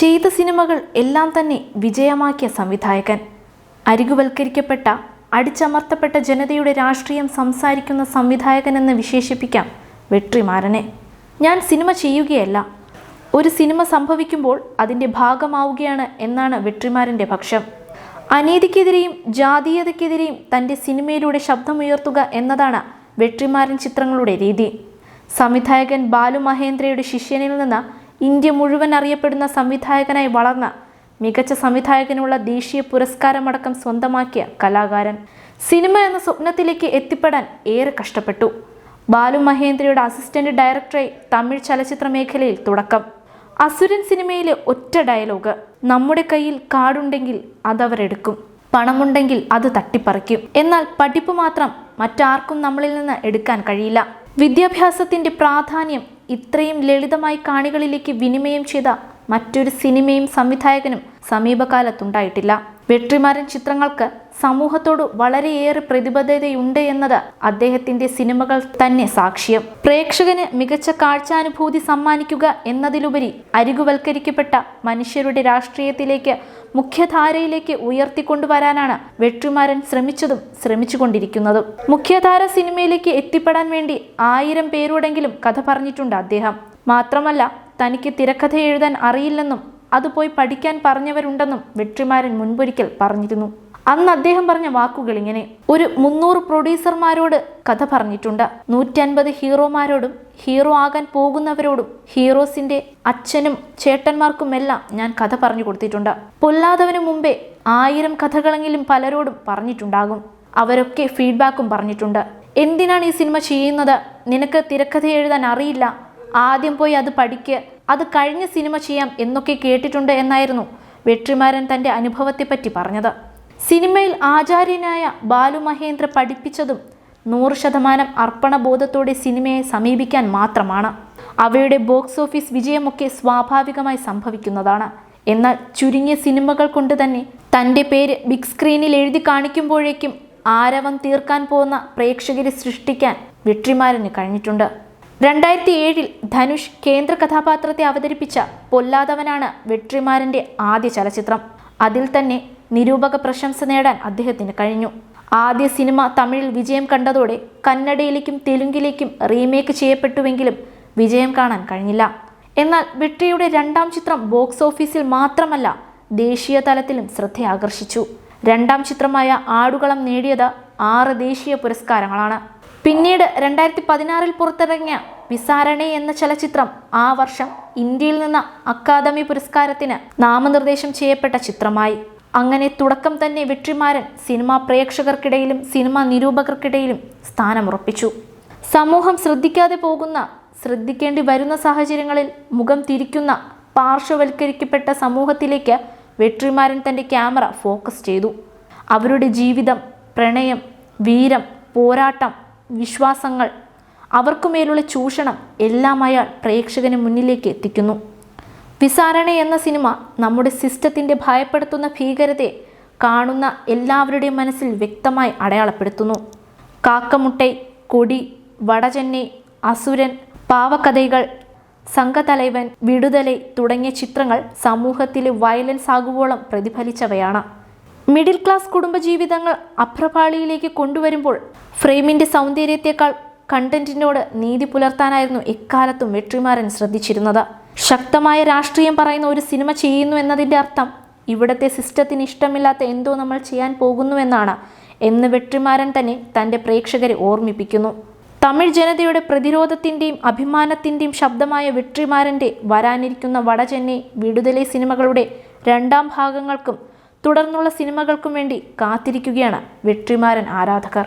ചെയ്ത സിനിമകൾ എല്ലാം തന്നെ വിജയമാക്കിയ സംവിധായകൻ. അരികുവൽക്കരിക്കപ്പെട്ട അടിച്ചമർത്തപ്പെട്ട ജനതയുടെ രാഷ്ട്രീയം സംസാരിക്കുന്ന സംവിധായകൻ എന്ന് വിശേഷിപ്പിക്കാം വെട്രിമാരനെ. ഞാൻ സിനിമ ചെയ്യുകയല്ല. ഒരു സിനിമ സംഭവിക്കുമ്പോൾ അതിന്റെ ഭാഗമാവുകയാണ് എന്നാണ് വെട്രിമാരന്റെ പക്ഷം. അനീതിക്കെതിരെയും ജാതീയതയ്ക്കെതിരെയും തന്റെ സിനിമയിലൂടെ ശബ്ദമുയർത്തുക എന്നതാണ് വെട്രിമാരൻ ചിത്രങ്ങളുടെ രീതി. സംവിധായകൻ ബാലു മഹേന്ദ്രയുടെ ശിഷ്യനിൽ നിന്ന് ഇന്ത്യ മുഴുവൻ അറിയപ്പെടുന്ന സംവിധായകനായി വളർന്ന മികച്ച സംവിധായകനുള്ള ദേശീയ പുരസ്കാരമടക്കം സ്വന്തമാക്കിയ കലാകാരൻ. സിനിമ എന്ന സ്വപ്നത്തിലേക്ക് എത്തിപ്പെടാൻ ഏറെ കഷ്ടപ്പെട്ടു. ബാലു മഹേന്ദ്രയുടെ അസിസ്റ്റന്റ് ഡയറക്ടറായി തമിഴ് ചലച്ചിത്ര മേഖലയിൽ തുടക്കം. അസുരൻ സിനിമയിലെ ഒറ്റ ഡയലോഗ് നമ്മുടെ കയ്യിൽ കാടുണ്ടെങ്കിൽ അതവരെടുക്കും. പണമുണ്ടെങ്കിൽ അത് തട്ടിപ്പറിക്കും. എന്നാൽ പഠിപ്പ് മാത്രം മറ്റാർക്കും നമ്മളിൽ നിന്ന് എടുക്കാൻ കഴിയില്ല. വിദ്യാഭ്യാസത്തിന്റെ പ്രാധാന്യം ഇത്രയും ലളിതമായി കാണികളിലേക്ക് വിനിമയം ചെയ്ത മറ്റൊരു സിനിമയും സംവിധായകനും സമീപകാലത്തുണ്ടായിട്ടില്ല. വെട്രിമാരൻ ചിത്രങ്ങൾക്ക് സമൂഹത്തോട് വളരെയേറെ പ്രതിബദ്ധതയുണ്ട് എന്നത് അദ്ദേഹത്തിന്റെ സിനിമകൾ തന്നെ സാക്ഷ്യം. പ്രേക്ഷകന് മികച്ച കാഴ്ചാനുഭൂതി സമ്മാനിക്കുക എന്നതിലുപരി അരികുവൽക്കരിക്കപ്പെട്ട മനുഷ്യരുടെ രാഷ്ട്രീയത്തിലേക്ക് മുഖ്യധാരയിലേക്ക് ഉയർത്തിക്കൊണ്ടുവരാനാണ് വെട്രിമാരൻ ശ്രമിച്ചതും ശ്രമിച്ചുകൊണ്ടിരിക്കുന്നതും. മുഖ്യധാര സിനിമയിലേക്ക് എത്തിപ്പെടാൻ വേണ്ടി ആയിരം പേരോടെങ്കിലും കഥ പറഞ്ഞിട്ടുണ്ട് അദ്ദേഹം. മാത്രമല്ല തനിക്ക് തിരക്കഥ എഴുതാൻ അറിയില്ലെന്നും അത് പോയി പഠിക്കാൻ പറഞ്ഞവരുണ്ടെന്നും വെട്രിമാരൻ മുൻപൊരിക്കൽ പറഞ്ഞിരുന്നു. അന്ന് അദ്ദേഹം പറഞ്ഞ വാക്കുകൾ ഇങ്ങനെ ഒരു മുന്നൂറ് പ്രൊഡ്യൂസർമാരോട് കഥ പറഞ്ഞിട്ടുണ്ട്. നൂറ്റൻപത് ഹീറോമാരോടും ഹീറോ ആകാൻ പോകുന്നവരോടും ഹീറോസിന്റെ അച്ഛനും ചേട്ടന്മാർക്കുമെല്ലാം ഞാൻ കഥ പറഞ്ഞു കൊടുത്തിട്ടുണ്ട്. പൊല്ലാതവന് മുമ്പേ ആയിരം കഥകളെങ്കിലും പലരോടും പറഞ്ഞിട്ടുണ്ടാകും. അവരൊക്കെ ഫീഡ്ബാക്കും പറഞ്ഞിട്ടുണ്ട്. എന്തിനാണ് ഈ സിനിമ ചെയ്യുന്നത്? നിനക്ക് തിരക്കഥ എഴുതാൻ അറിയില്ല. ആദ്യം പോയി അത് പഠിക്ക്. അത് കഴിഞ്ഞ് സിനിമ ചെയ്യാം എന്നൊക്കെ കേട്ടിട്ടുണ്ട് എന്നായിരുന്നു വെട്രിമാരൻ തന്റെ അനുഭവത്തെപ്പറ്റി പറഞ്ഞത്. സിനിമയിൽ ആചാര്യനായ ബാലു മഹേന്ദ്ര പഠിപ്പിച്ചതും നൂറ് ശതമാനം അർപ്പണബോധത്തോടെ സിനിമയെ സമീപിക്കാൻ മാത്രമാണ്. അവയുടെ ബോക്സ് ഓഫീസ് വിജയമൊക്കെ സ്വാഭാവികമായി സംഭവിക്കുന്നതാണ്. എന്നാൽ ചുരുങ്ങിയ സിനിമകൾ കൊണ്ട് തന്നെ തന്റെ പേര് ബിഗ് സ്ക്രീനിൽ എഴുതി കാണിക്കുമ്പോഴേക്കും ആരവം തീർക്കാൻ പോകുന്ന പ്രേക്ഷകരെ സൃഷ്ടിക്കാൻ വെട്രിമാരന് കഴിഞ്ഞിട്ടുണ്ട്. രണ്ടായിരത്തി ഏഴിൽ ധനുഷ് കേന്ദ്ര കഥാപാത്രത്തെ അവതരിപ്പിച്ച പൊല്ലാതവനാണ് വെട്രിമാരന്റെ ആദ്യ ചലച്ചിത്രം. അതിൽ തന്നെ നിരൂപക പ്രശംസ നേടാൻ അദ്ദേഹത്തിന് കഴിഞ്ഞു. ആദ്യ സിനിമ തമിഴിൽ വിജയം കണ്ടതോടെ കന്നഡയിലേക്കും തെലുങ്കിലേക്കും റീമേക്ക് ചെയ്യപ്പെട്ടുവെങ്കിലും വിജയം കാണാൻ കഴിഞ്ഞില്ല. എന്നാൽ വിട്ടിയുടെ രണ്ടാം ചിത്രം ബോക്സ് ഓഫീസിൽ മാത്രമല്ല ദേശീയ തലത്തിലും ശ്രദ്ധയാകർഷിച്ചു. രണ്ടാം ചിത്രമായ ആടുകളം നേടിയത് ആറ് ദേശീയ പുരസ്കാരങ്ങളാണ്. പിന്നീട് രണ്ടായിരത്തി പതിനാറിൽ പുറത്തിറങ്ങിയ വിസാരണെ എന്ന ചലച്ചിത്രം ആ വർഷം ഇന്ത്യയിൽ നിന്ന് അക്കാദമി പുരസ്കാരത്തിന് നാമനിർദ്ദേശം ചെയ്യപ്പെട്ട ചിത്രമായി. അങ്ങനെ തുടക്കം തന്നെ വെട്രിമാരൻ സിനിമാ പ്രേക്ഷകർക്കിടയിലും സിനിമാ നിരൂപകർക്കിടയിലും സ്ഥാനമുറപ്പിച്ചു. സമൂഹം ശ്രദ്ധിക്കാതെ പോകുന്ന ശ്രദ്ധിക്കേണ്ടി വരുന്ന സാഹചര്യങ്ങളിൽ മുഖം തിരിക്കുന്ന പാർശ്വവൽക്കരിക്കപ്പെട്ട സമൂഹത്തിലേക്ക് വെട്രിമാരൻ തന്റെ ക്യാമറ ഫോക്കസ് ചെയ്തു. അവരുടെ ജീവിതം പ്രണയം വീരം പോരാട്ടം വിശ്വാസങ്ങൾ അവർക്കുമേലുള്ള ചൂഷണം എല്ലാം അയാൾ പ്രേക്ഷകന് മുന്നിലേക്ക് എത്തിക്കുന്നു. വിസാരണ എന്ന സിനിമ നമ്മുടെ സിസ്റ്റത്തിന്റെ ഭയപ്പെടുത്തുന്ന ഭീകരതയെ കാണുന്ന എല്ലാവരുടെയും മനസ്സിൽ വ്യക്തമായി അടയാളപ്പെടുത്തുന്നു. കാക്കമുട്ടൈ കൊടി വടചെന്നൈ അസുരൻ പാവക്കഥകൾ സംഘതലൈവൻ വിടുതലൈ തുടങ്ങിയ ചിത്രങ്ങൾ സമൂഹത്തിലെ വയലൻസ് ആകുവോളം പ്രതിഫലിച്ചവയാണ്. മിഡിൽ ക്ലാസ് കുടുംബജീവിതങ്ങൾ അപ്രപാളിയിലേക്ക് കൊണ്ടുവരുമ്പോൾ ഫ്രെയിമിന്റെ സൗന്ദര്യത്തെക്കാൾ കണ്ടന്റിനോട് നീതി പുലർത്താനായിരുന്നു ഇക്കാലത്തും വെട്രിമാരൻ ശ്രദ്ധിച്ചിരുന്നത്. ശക്തമായ രാഷ്ട്രീയം പറയുന്ന ഒരു സിനിമ ചെയ്യുന്നു എന്നതിന്റെ അർത്ഥം ഇവിടുത്തെ സിസ്റ്റത്തിന് ഇഷ്ടമില്ലാത്ത എന്തോ നമ്മൾ ചെയ്യാൻ പോകുന്നുവെന്നാണ് എന്ന് വെട്രിമാരൻ തന്നെ തന്റെ പ്രേക്ഷകരെ ഓർമ്മിപ്പിക്കുന്നു. തമിഴ് ജനതയുടെ പ്രതിരോധത്തിന്റെയും അഭിമാനത്തിന്റെയും ശബ്ദമായ വെട്രിമാരന്റെ വരാനിരിക്കുന്ന വടചെന്നൈ വിടുതലൈ സിനിമകളുടെ രണ്ടാം ഭാഗങ്ങൾക്കും തുടർന്നുള്ള സിനിമകൾക്കും വേണ്ടി കാത്തിരിക്കുകയാണ് വെട്രിമാരൻ ആരാധകർ.